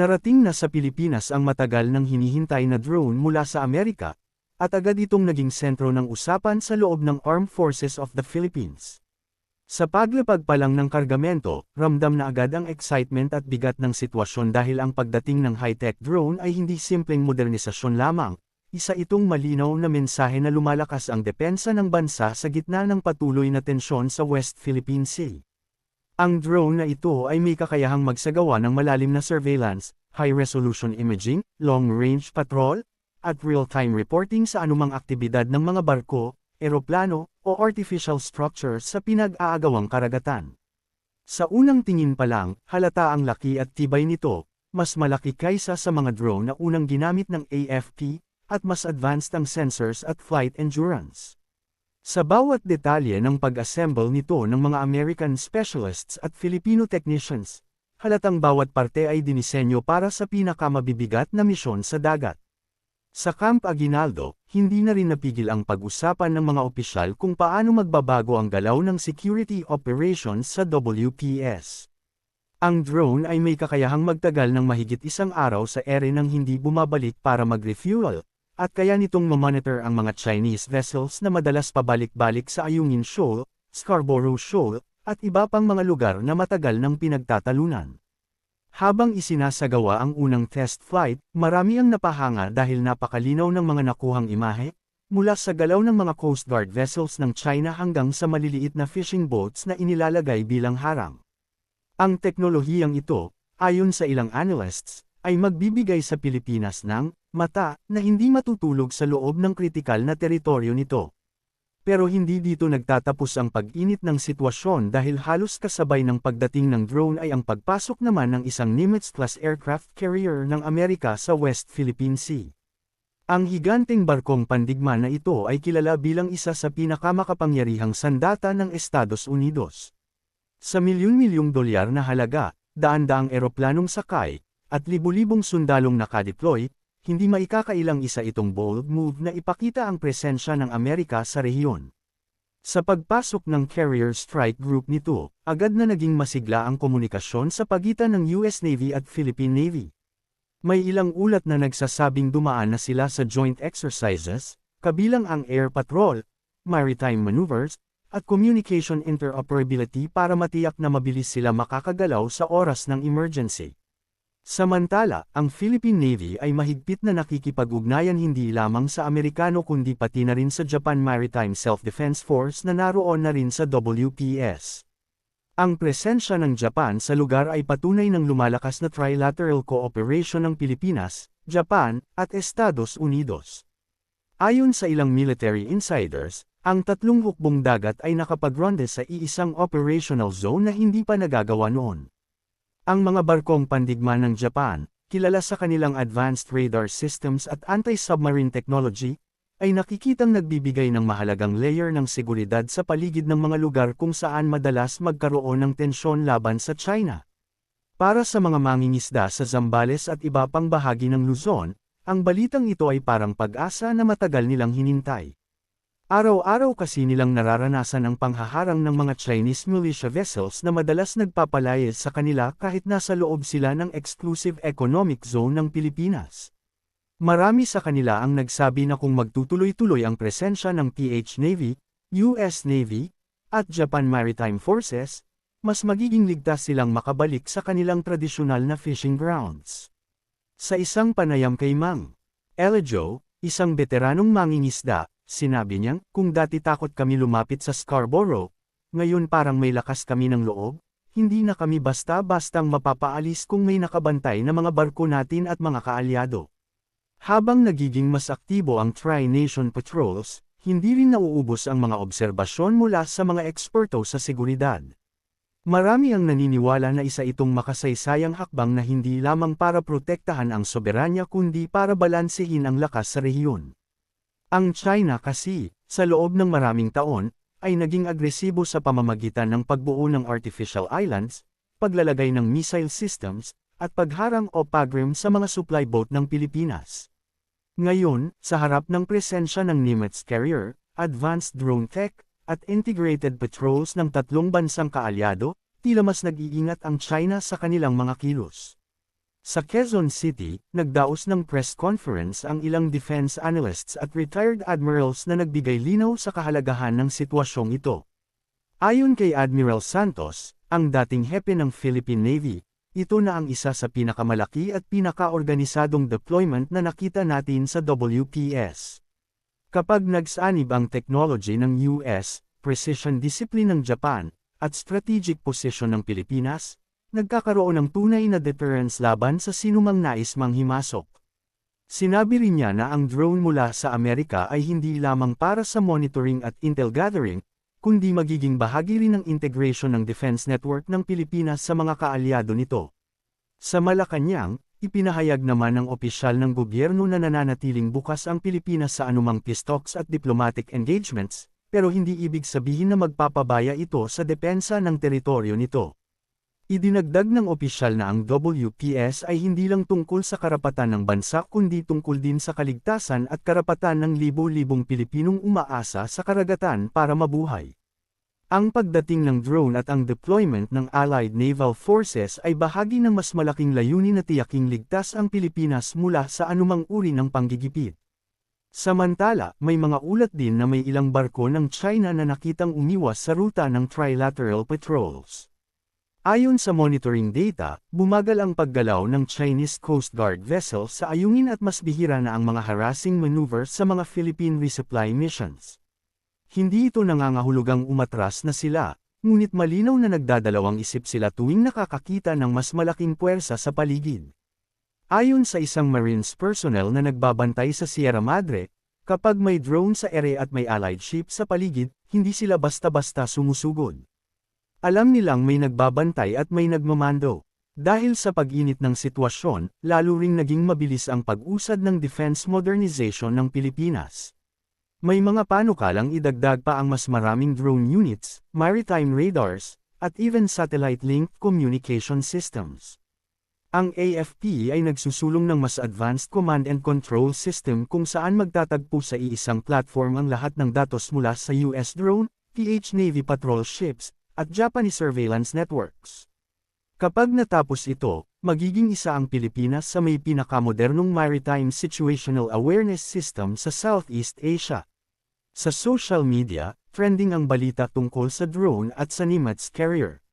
Narating na sa Pilipinas ang matagal nang hinihintay na drone mula sa Amerika, at agad itong naging sentro ng usapan sa loob ng Armed Forces of the Philippines. Sa paglapag pa lang ng kargamento, ramdam na agad ang excitement at bigat ng sitwasyon dahil ang pagdating ng high-tech drone ay hindi simpleng modernisasyon lamang, isa itong malinaw na mensahe na lumalakas ang depensa ng bansa sa gitna ng patuloy na tensyon sa West Philippine Sea. Ang drone na ito ay may kakayahang magsagawa ng malalim na surveillance, high-resolution imaging, long-range patrol, at real-time reporting sa anumang aktibidad ng mga barko, eroplano, o artificial structures sa pinag-aagawang karagatan. Sa unang tingin pa lang, halata ang laki at tibay nito, mas malaki kaysa sa mga drone na unang ginamit ng AFP, at mas advanced ang sensors at flight endurance. Sa bawat detalye ng pag-assemble nito ng mga American specialists at Filipino technicians, halatang bawat parte ay dinisenyo para sa pinakamabibigat na misyon sa dagat. Sa Camp Aguinaldo, hindi na rin napigil ang pag-usapan ng mga opisyal kung paano magbabago ang galaw ng security operations sa WPS. Ang drone ay may kakayahang magtagal ng mahigit isang araw sa ere nang hindi bumabalik para mag-refuel, at kaya nitong mamonitor ang mga Chinese vessels na madalas pabalik-balik sa Ayungin Shoal, Scarborough Shoal, at iba pang mga lugar na matagal ng pinagtatalunan. Habang isinasagawa ang unang test flight, marami ang napahanga dahil napakalinaw ng mga nakuhang imahe, mula sa galaw ng mga Coast Guard vessels ng China hanggang sa maliliit na fishing boats na inilalagay bilang harang. Ang teknolohiyang ito, ayon sa ilang analysts, ay magbibigay sa Pilipinas ng mata, na hindi matutulog sa loob ng kritikal na teritoryo nito. Pero hindi dito nagtatapos ang pag-init ng sitwasyon dahil halos kasabay ng pagdating ng drone ay ang pagpasok naman ng isang Nimitz-class aircraft carrier ng Amerika sa West Philippine Sea. Ang higanteng barkong pandigma na ito ay kilala bilang isa sa pinakamakapangyarihang sandata ng Estados Unidos. Sa milyon-milyong dolyar na halaga, daan-daang eroplanong sakay, at libu-libong sundalong nakadeploy, hindi maikakailang isa itong bold move na ipakita ang presensya ng Amerika sa rehiyon. Sa pagpasok ng Carrier Strike Group nito, agad na naging masigla ang komunikasyon sa pagitan ng US Navy at Philippine Navy. May ilang ulat na nagsasabing dumaan na sila sa joint exercises, kabilang ang air patrol, maritime maneuvers, at communication interoperability para matiyak na mabilis sila makakagalaw sa oras ng emergency. Samantala, ang Philippine Navy ay mahigpit na nakikipag-ugnayan hindi lamang sa Amerikano kundi pati na rin sa Japan Maritime Self-Defense Force na naroon na rin sa WPS. Ang presensya ng Japan sa lugar ay patunay ng lumalakas na trilateral cooperation ng Pilipinas, Japan, at Estados Unidos. Ayon sa ilang military insiders, ang tatlong hukbong dagat ay nakapagronde sa iisang operational zone na hindi pa nagagawa noon. Ang mga barkong pandigma ng Japan, kilala sa kanilang advanced radar systems at anti-submarine technology, ay nakikitang nagbibigay ng mahalagang layer ng seguridad sa paligid ng mga lugar kung saan madalas magkaroon ng tensyon laban sa China. Para sa mga mangingisda sa Zambales at iba pang bahagi ng Luzon, ang balitang ito ay parang pag-asa na matagal nilang hinintay. Araw-araw kasi nilang nararanasan ang panghaharang ng mga Chinese militia vessels na madalas nagpapalayas sa kanila kahit nasa loob sila ng exclusive economic zone ng Pilipinas. Marami sa kanila ang nagsabi na kung magtutuloy-tuloy ang presensya ng PH Navy, US Navy, at Japan Maritime Forces, mas magiging ligtas silang makabalik sa kanilang tradisyonal na fishing grounds. Sa isang panayam kay Mang Elejo, isang veteranong mangingisda, Sinabi niyang, kung dati takot kami lumapit sa Scarborough, ngayon parang may lakas kami ng loob, hindi na kami basta-bastang mapapaalis kung may nakabantay na mga barko natin at mga kaalyado. Habang nagiging mas aktibo ang Tri-Nation Patrols, hindi rin nauubos ang mga obserbasyon mula sa mga eksperto sa seguridad. Marami ang naniniwala na isa itong makasaysayang hakbang na hindi lamang para protektahan ang soberanya kundi para balansehin ang lakas sa rehiyon. Ang China kasi, sa loob ng maraming taon, ay naging agresibo sa pamamagitan ng pagbuo ng artificial islands, paglalagay ng missile systems, at pagharang o pagrim sa mga supply boat ng Pilipinas. Ngayon, sa harap ng presensya ng Nimitz carrier, advanced drone tech, at integrated patrols ng tatlong bansang kaalyado, tila mas nag-iingat ang China sa kanilang mga kilos. Sa Quezon City, nagdaos ng press conference ang ilang defense analysts at retired admirals na nagbigay linaw sa kahalagahan ng sitwasyong ito. Ayon kay Admiral Santos, ang dating hepe ng Philippine Navy, ito na ang isa sa pinakamalaki at pinakaorganisadong deployment na nakita natin sa WPS. Kapag nagsanib ang technology ng US, precision discipline ng Japan, at strategic position ng Pilipinas, nagkakaroon ng tunay na deterrence laban sa sinumang nais manghimasok. Sinabi rin niya na ang drone mula sa Amerika ay hindi lamang para sa monitoring at intel gathering, kundi magiging bahagi rin ng integration ng defense network ng Pilipinas sa mga kaalyado nito. Sa Malacanang, ipinahayag naman ng opisyal ng gobyerno na nananatiling bukas ang Pilipinas sa anumang talks at diplomatic engagements, pero hindi ibig sabihin na magpapabaya ito sa depensa ng teritoryo nito. Idinagdag ng opisyal na ang WPS ay hindi lang tungkol sa karapatan ng bansa kundi tungkol din sa kaligtasan at karapatan ng libo-libong Pilipinong umaasa sa karagatan para mabuhay. Ang pagdating ng drone at ang deployment ng Allied Naval Forces ay bahagi ng mas malaking layunin na tiyaking ligtas ang Pilipinas mula sa anumang uri ng panggigipit. Samantala, may mga ulat din na may ilang barko ng China na nakitang umiwas sa ruta ng trilateral patrols. Ayon sa monitoring data, bumagal ang paggalaw ng Chinese Coast Guard vessel sa ayungin at mas bihira na ang mga harassing maneuver sa mga Philippine resupply missions. Hindi ito nangangahulugang umatras na sila, ngunit malinaw na nagdadalawang isip sila tuwing nakakakita ng mas malaking puwersa sa paligid. Ayon sa isang Marines personnel na nagbabantay sa Sierra Madre, kapag may drone sa ere at may allied ship sa paligid, hindi sila basta-basta sumusugod. Alam nilang may nagbabantay at may nagmamando. Dahil sa pag-init ng sitwasyon, lalo ring naging mabilis ang pag-usad ng defense modernization ng Pilipinas. May mga panukalang idagdag pa ang mas maraming drone units, maritime radars, at even satellite-linked communication systems. Ang AFP ay nagsusulong ng mas advanced command and control system kung saan magtatagpo sa iisang platform ang lahat ng datos mula sa US drone, PH Navy patrol ships, at Japanese surveillance networks. Kapag natapos ito, magiging isa ang Pilipinas sa may pinakamodernong maritime situational awareness system sa Southeast Asia. Sa social media, trending ang balita tungkol sa drone at sa Nimitz carrier.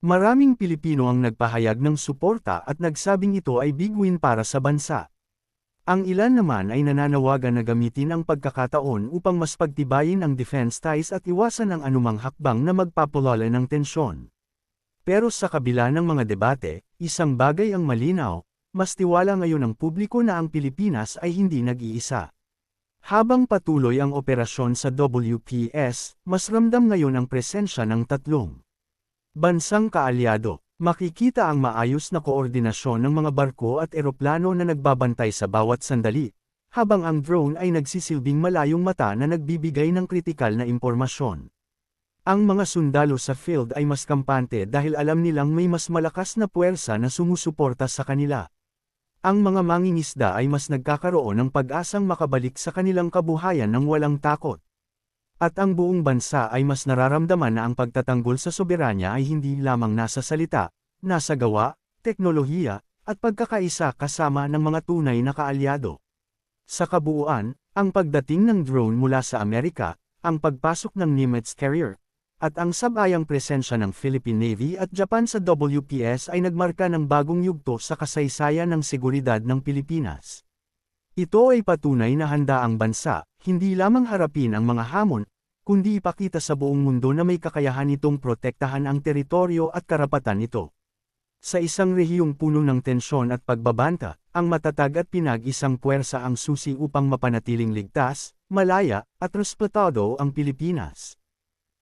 Maraming Pilipino ang nagpahayag ng suporta at nagsabing ito ay big win para sa bansa. Ang ilan naman ay nananawagan na gamitin ang pagkakataon upang mas pagtibayin ang defense ties at iwasan ang anumang hakbang na magpapulala ng tensyon. Pero sa kabila ng mga debate, isang bagay ang malinaw, mas tiwala ngayon ang publiko na ang Pilipinas ay hindi nag-iisa. Habang patuloy ang operasyon sa WPS, mas ramdam ngayon ang presensya ng tatlong bansang kaalyado. Makikita ang maayos na koordinasyon ng mga barko at eroplano na nagbabantay sa bawat sandali, habang ang drone ay nagsisilbing malayong mata na nagbibigay ng kritikal na impormasyon. Ang mga sundalo sa field ay mas kampante dahil alam nilang may mas malakas na puwersa na sumusuporta sa kanila. Ang mga mangingisda ay mas nagkakaroon ng pag-asang makabalik sa kanilang kabuhayan ng walang takot. At ang buong bansa ay mas nararamdaman na ang pagtatanggol sa soberanya ay hindi lamang nasa salita, nasa gawa, teknolohiya, at pagkakaisa kasama ng mga tunay na kaalyado. Sa kabuuan, ang pagdating ng drone mula sa Amerika, ang pagpasok ng Nimitz carrier, at ang sabayang presensya ng Philippine Navy at Japan sa WPS ay nagmarka ng bagong yugto sa kasaysayan ng seguridad ng Pilipinas. Ito ay patunay na handa ang bansa, hindi lamang harapin ang mga hamon, kundi ipakita sa buong mundo na may kakayahan itong protektahan ang teritoryo at karapatan nito. Sa isang rehiyong puno ng tensyon at pagbabanta, ang matatag at pinag-isang puwersa ang susi upang mapanatiling ligtas, malaya, at respetado ang Pilipinas.